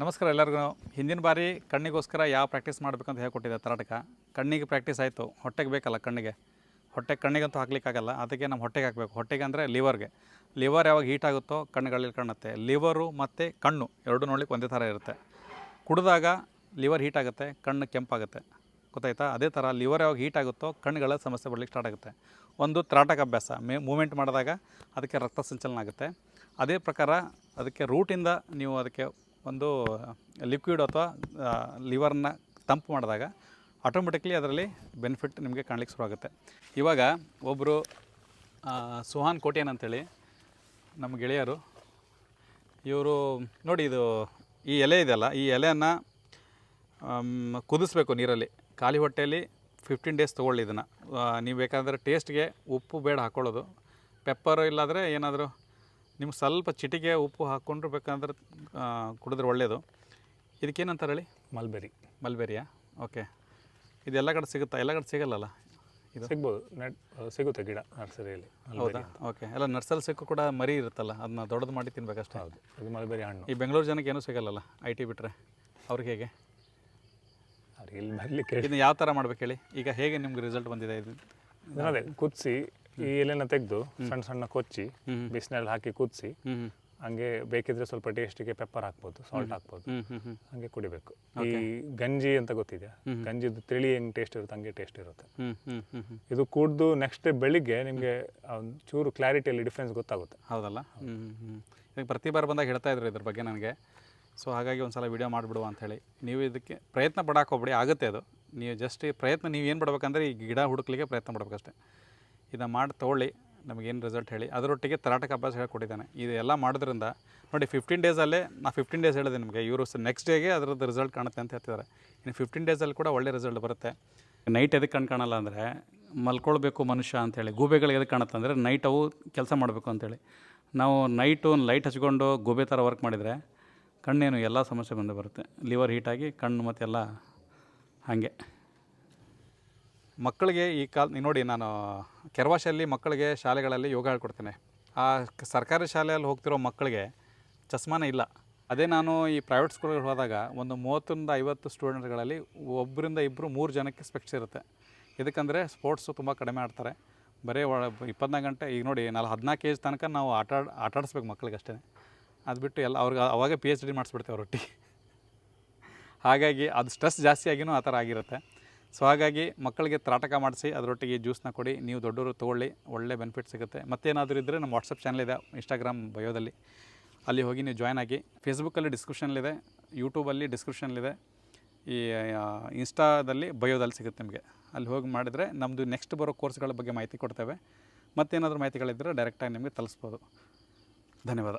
ನಮಸ್ಕಾರ ಎಲ್ಲರಿಗೂ. ಹಿಂದಿನ ಬಾರಿ ಕಣ್ಣಿಗೋಸ್ಕರ ಯಾವ ಪ್ರಾಕ್ಟೀಸ್ ಮಾಡಬೇಕು ಅಂತ ಹೇಳ್ಕೊಟ್ಟಿದ್ದೆ ತರಾಟಕ. ಕಣ್ಣಿಗೆ ಪ್ರಾಕ್ಟೀಸ್ ಆಯಿತು. ಹೊಟ್ಟೆಗೆ ಬೇಕಲ್ಲ ಕಣ್ಣಿಗೆ? ಹೊಟ್ಟೆಗೆ ಕಣ್ಣಿಗಂತೂ ಹಾಕ್ಲಿಕ್ಕಾಗಲ್ಲ. ಅದಕ್ಕೆ ನಮ್ಮ ಹೊಟ್ಟೆಗೆ ಹಾಕಬೇಕು. ಹೊಟ್ಟೆಗೆ ಅಂದರೆ ಲಿವರ್ಗೆ ಲಿವರ್ ಯಾವಾಗ ಹೀಟ್ ಆಗುತ್ತೋ ಕಣ್ಣುಗಳಲ್ಲಿ ಕಾಣುತ್ತೆ. ಲಿವರು ಮತ್ತು ಕಣ್ಣು ಎರಡು ನೋಡ್ಲಿಕ್ಕೆ ಒಂದೇ ಥರ ಇರುತ್ತೆ. ಕುಡಿದಾಗ ಲಿವರ್ ಹೀಟ್ ಆಗುತ್ತೆ, ಕಣ್ಣು ಕೆಂಪಾಗುತ್ತೆ. ಗೊತ್ತಾಯ್ತಾ? ಅದೇ ಥರ ಲಿವರ್ ಯಾವಾಗ ಹೀಟ್ ಆಗುತ್ತೋ ಕಣ್ಣುಗಳ ಸಮಸ್ಯೆ ಬರಲಿಕ್ಕೆ ಸ್ಟಾರ್ಟ್ ಆಗುತ್ತೆ. ಒಂದು ತ್ರಾಟಕ ಅಭ್ಯಾಸ. ಮೇ ಮೂಮೆಂಟ್ ಮಾಡಿದಾಗ ಅದಕ್ಕೆ ರಕ್ತ ಸಂಚಲನ ಆಗುತ್ತೆ. ಅದೇ ಪ್ರಕಾರ ಅದಕ್ಕೆ ರೂಟಿಂದ ನೀವು ಅದಕ್ಕೆ ಒಂದು ಲಿಕ್ವಿಡ್ ಅಥವಾ ಲಿವರ್ನ ತಂಪು ಮಾಡಿದಾಗ ಆಟೋಮೆಟಿಕ್ಲಿ ಅದರಲ್ಲಿ ಬೆನಿಫಿಟ್ ನಿಮಗೆ ಕಾಣಲಿಕ್ಕೆ ಶುರು ಆಗುತ್ತೆ. ಇವಾಗ ಒಬ್ಬರು ಸುಹಾನ್ ಕೋಟೇನ್ ಅಂತೇಳಿ ನಮ್ಮ ಗೆಳೆಯರು, ಇವರು ನೋಡಿ ಇದು ಈ ಎಲೆ ಇದೆಯಲ್ಲ, ಈ ಎಲೆಯನ್ನು ಕುದಿಸ್ಬೇಕು ನೀರಲ್ಲಿ. ಖಾಲಿ ಹೊಟ್ಟೆಯಲ್ಲಿ ಫಿಫ್ಟೀನ್ ಡೇಸ್ ತೊಗೊಳ್ಳಿ ಇದನ್ನು. ನೀವು ಬೇಕಾದರೆ ಟೇಸ್ಟ್ಗೆ ಉಪ್ಪು ಬೇಡ ಹಾಕ್ಕೊಳ್ಳೋದು ಪೆಪ್ಪರ್ ಇಲ್ಲಾಂದರೆ ಏನಾದರೂ ನಿಮ್ಗೆ ಸ್ವಲ್ಪ ಚಿಟಿಕೆ ಉಪ್ಪು ಹಾಕ್ಕೊಂಡ್ರೆ ಬೇಕಂದ್ರೆ ಕುಡಿದ್ರೆ ಒಳ್ಳೆಯದು ಇದಕ್ಕೇನಂತಾರೆ ಹೇಳಿ? ಮಲ್ಬೆರಿ. ಮಲ್ಬೆರಿಯಾ? ಓಕೆ. ಇದೆಲ್ಲ ಕಡೆ ಸಿಗುತ್ತಾ? ಎಲ್ಲ ಕಡೆ ಸಿಗಲ್ಲಲ್ಲ ಇದು? ಸಿಗ್ಬೋದು. ನೆಟ್ ಸಿಗುತ್ತೆ ಗಿಡ ನರ್ಸರಿಯಲ್ಲಿ ಹೌದಾ? ಓಕೆ. ಎಲ್ಲ ನರ್ಸರಿ ಸಿಕ್ಕು ಕೂಡ ಮರಿ ಇರುತ್ತಲ್ಲ ಅದನ್ನ ದೊಡ್ಡದು ಮಾಡಿ ತಿನ್ಬೇಕಷ್ಟೇ? ಹೌದು. ಇದು ಮಲ್ಬೆರಿ ಹಣ್ಣು. ಈ ಬೆಂಗಳೂರು ಜನಕ್ಕೆ ಏನೂ ಸಿಗಲ್ಲಲ್ಲ ಐ ಟಿ ಬಿಟ್ಟರೆ ಅವ್ರಿಗೆ ಹೇಗೆ? ಅವ್ರಿಗೆ ಇಲ್ಲಿ ಬರಲಿಕ್ಕೆ ಇದನ್ನ ಯಾವ ಥರ ಮಾಡ್ಬೇಕು ಹೇಳಿ? ಈಗ ಹೇಗೆ ನಿಮ್ಗೆ ರಿಸಲ್ಟ್ ಬಂದಿದೆ ಇದು? ಅದೇ ಕುದಿಸಿ ಈ ಎಲೆನ ತೆಗೆದು ಸಣ್ಣ ಸಣ್ಣ ಕೊಚ್ಚಿ. ಬಿಸಿನಲ್ಲಿ ಹಾಕಿ ಕುದಿಸಿ ಹಂಗೆ ಬೇಕಿದ್ರೆ ಸ್ವಲ್ಪ ಟೇಸ್ಟಿಗೆ ಪೆಪ್ಪರ್ ಹಾಕ್ಬೋದು ಸಾಲ್ಟ್ ಹಾಕ್ಬೋದು. ಹಂಗೆ ಕುಡಿಬೇಕು. ಈ ಗಂಜಿ ಅಂತ ಗೊತ್ತಿದೆ ಗಂಜಿದು ತಿಳಿ ಹೆಂಗೆ ಟೇಸ್ಟ್ ಇರುತ್ತೆ ಹಂಗೆ ಟೇಸ್ಟ್ ಇರುತ್ತೆ. ಇದು ಕುಡ್ದು ನೆಕ್ಸ್ಟ್ ಡೇ ಬೆಳಿಗ್ಗೆ ನಿಮಗೆ ಚೂರು ಕ್ಲಾರಿಟಿಯಲ್ಲಿ ಡಿಫ್ರೆನ್ಸ್ ಗೊತ್ತಾಗುತ್ತೆ. ಹೌದಲ್ಲ? ಪ್ರತಿ ಬಾರ ಬಂದಾಗ ಹೇಳ್ತಾ ಇದ್ರು ಇದ್ರ ಬಗ್ಗೆ ನನಗೆ. ಸೊ ಹಾಗಾಗಿ ಒಂದು ಸಲ ವೀಡಿಯೋ ಮಾಡಿಬಿಡುವ ಅಂಥೇಳಿ ನೀವು ಇದಕ್ಕೆ ಪ್ರಯತ್ನ ಪಡಕ್ಕೆ ಹೋಗ್ಬೇಡಿ ಆಗುತ್ತೆ ಅದು. ನೀವು ಜಸ್ಟ್ ಈ ಪ್ರಯತ್ನ ನೀವು ಏನು ಮಾಡಬೇಕಂದ್ರೆ ಈ ಗಿಡ ಹುಡುಕ್ಲಿಕ್ಕೆ ಪ್ರಯತ್ನ ಪಡ್ಬೇಕಷ್ಟೆ. ಇದನ್ನು ಮಾಡಿ ತೊಗೊಳ್ಳಿ, ನಮಗೇನು ರಿಸಲ್ಟ್ ಹೇಳಿ. ಅದರೊಟ್ಟಿಗೆ ತರಾಟಕ ಅಭ್ಯಾಸ ಹೇಳ್ಕೊಟ್ಟಿದ್ದಾನೆ ಇದೆಲ್ಲ ಮಾಡೋದ್ರಿಂದ, ನೋಡಿ ಫಿಫ್ಟೀನ್ ಡೇಸಲ್ಲೇ ನಾ ಫಿಫ್ಟೀನ್ ಡೇಸ್ ಹೇಳಿದೆ ನಿಮಗೆ, ಇವರು ನೆಕ್ಸ್ಟ್ ಡೇಗೆ ಅದರದ್ದು ರಿಸಲ್ಟ್ ಕಾಣುತ್ತೆ ಅಂತ ಹೇಳ್ತಿದ್ದಾರೆ. ಇನ್ನು ಫಿಫ್ಟೀನ್ ಡೇಸಲ್ಲಿ ಕೂಡ ಒಳ್ಳೆ ರಿಸಲ್ಟ್ ಬರುತ್ತೆ. ನೈಟ್ ಎದಕ್ಕೆ ಕಣ್ ಕಾಣಲ್ಲ ಅಂದರೆ, ಮಲ್ಕೊಳ್ಬೇಕು ಮನುಷ್ಯ ಅಂತೇಳಿ ಗೂಬೆಗಳು ಎದಕ್ಕೆ ಕಾಣುತ್ತೆ ಅಂದರೆ ನೈಟ್ ಅವು ಕೆಲಸ ಮಾಡಬೇಕು ಅಂತೇಳಿ ನಾವು ನೈಟು ಲೈಟ್ ಹಚ್ಕೊಂಡು ಗೂಬೆ ಥರ ವರ್ಕ್ ಮಾಡಿದರೆ, ಕಣ್ಣೇನು ಎಲ್ಲ ಸಮಸ್ಯೆ ಬಂದು ಬರುತ್ತೆ. ಲಿವರ್ ಹೀಟಾಗಿ ಕಣ್ಣು ಮತ್ತೆಲ್ಲ ಹಾಗೆ. ಮಕ್ಕಳಿಗೆ ಈ ಕಾಲ ನೋಡಿ ನಾನು ಕೆರವಾಶಲ್ಲಿ ಮಕ್ಕಳಿಗೆ ಶಾಲೆಗಳಲ್ಲಿ ಯೋಗ ಹೇಳ್ಕೊಡ್ತೇನೆ. ಆ ಸರ್ಕಾರಿ ಶಾಲೆಯಲ್ಲಿ ಹೋಗ್ತಿರೋ ಮಕ್ಕಳಿಗೆ ಚಸ್ಮಾನ ಇಲ್ಲ. ಅದೇ ನಾನು ಈ ಪ್ರೈವೇಟ್ ಸ್ಕೂಲ್ಗೆ ಹೋದಾಗ ಒಂದು ಮೂವತ್ತರಿಂದ ಐವತ್ತು ಸ್ಟೂಡೆಂಟ್ಗಳಲ್ಲಿ ಒಬ್ಬರಿಂದ ಇಬ್ಬರು ಮೂರು ಜನಕ್ಕೆ ಸ್ಪೆಕ್ಸ್ ಇರುತ್ತೆ. ಇದಕ್ಕಂದರೆ ಸ್ಪೋರ್ಟ್ಸು ತುಂಬ ಕಡಿಮೆ ಆಡ್ತಾರೆ. ಬರೀ ಒಳ ಇಪ್ಪತ್ನಾಲ್ಕು ಗಂಟೆ, ಈಗ ನೋಡಿ ನಾಲ್ಕು ಹದಿನಾಲ್ಕು ಏಜ್ ತನಕ ನಾವು ಆಟ ಆಟಾಡಿಸ್ಬೇಕು ಮಕ್ಕಳಿಗೆ ಅಷ್ಟೇ ಅದು ಬಿಟ್ಟು ಎಲ್ಲ ಅವ್ರಿಗೆ ಅವಾಗ ಪಿ ಎಚ್ ಡಿ ಮಾಡಿಸ್ಬಿಡ್ತೇವೆ ರೊಟ್ಟಿ. ಹಾಗಾಗಿ ಅದು ಸ್ಟ್ರೆಸ್ ಜಾಸ್ತಿ ಆಗಿನೂ ಆ ಥರ ಆಗಿರುತ್ತೆ. ಸೊ ಹಾಗಾಗಿ ಮಕ್ಕಳಿಗೆ ತ್ರಾಟಕ ಮಾಡಿಸಿ, ಅದರೊಟ್ಟಿಗೆ ಜ್ಯೂಸ್ನ ಕೊಡಿ. ನೀವು ದೊಡ್ಡವರು ತೊಗೊಳ್ಳಿ, ಒಳ್ಳೆ ಬೆನಿಫಿಟ್ ಸಿಗುತ್ತೆ. ಮತ್ತೇನಾದರೂ ಇದ್ದರೆ ನಮ್ಮ ವಾಟ್ಸಪ್ ಚಾನಲ್ ಇದೆ ಇನ್ಸ್ಟಾಗ್ರಾಮ್ ಬಯೋದಲ್ಲಿ ಅಲ್ಲಿ ಹೋಗಿ ನೀವು ಜಾಯ್ನ್ ಆಗಿ. ಫೇಸ್ಬುಕ್ಕಲ್ಲಿ ಡಿಸ್ಕ್ರಿಪ್ಷನ್ಲಿದೆ ಯೂಟ್ಯೂಬಲ್ಲಿ ಡಿಸ್ಕ್ರಿಪ್ಷನ್ಲಿದೆ ಈ ಇನ್ಸ್ಟಾದಲ್ಲಿ ಬಯೋದಲ್ಲಿ ಸಿಗುತ್ತೆ ನಿಮಗೆ. ಅಲ್ಲಿ ಹೋಗಿ ಮಾಡಿದರೆ ನಮ್ಮದು ನೆಕ್ಸ್ಟ್ ಬರೋ ಕೋರ್ಸ್ಗಳ ಬಗ್ಗೆ ಮಾಹಿತಿ ಕೊಡ್ತೇವೆ. ಮತ್ತೇನಾದರೂ ಮಾಹಿತಿಗಳಿದ್ದರೆ ಡೈರೆಕ್ಟಾಗಿ ನಿಮಗೆ ತಲುಪಿಸ್ಬೋದು ಧನ್ಯವಾದ.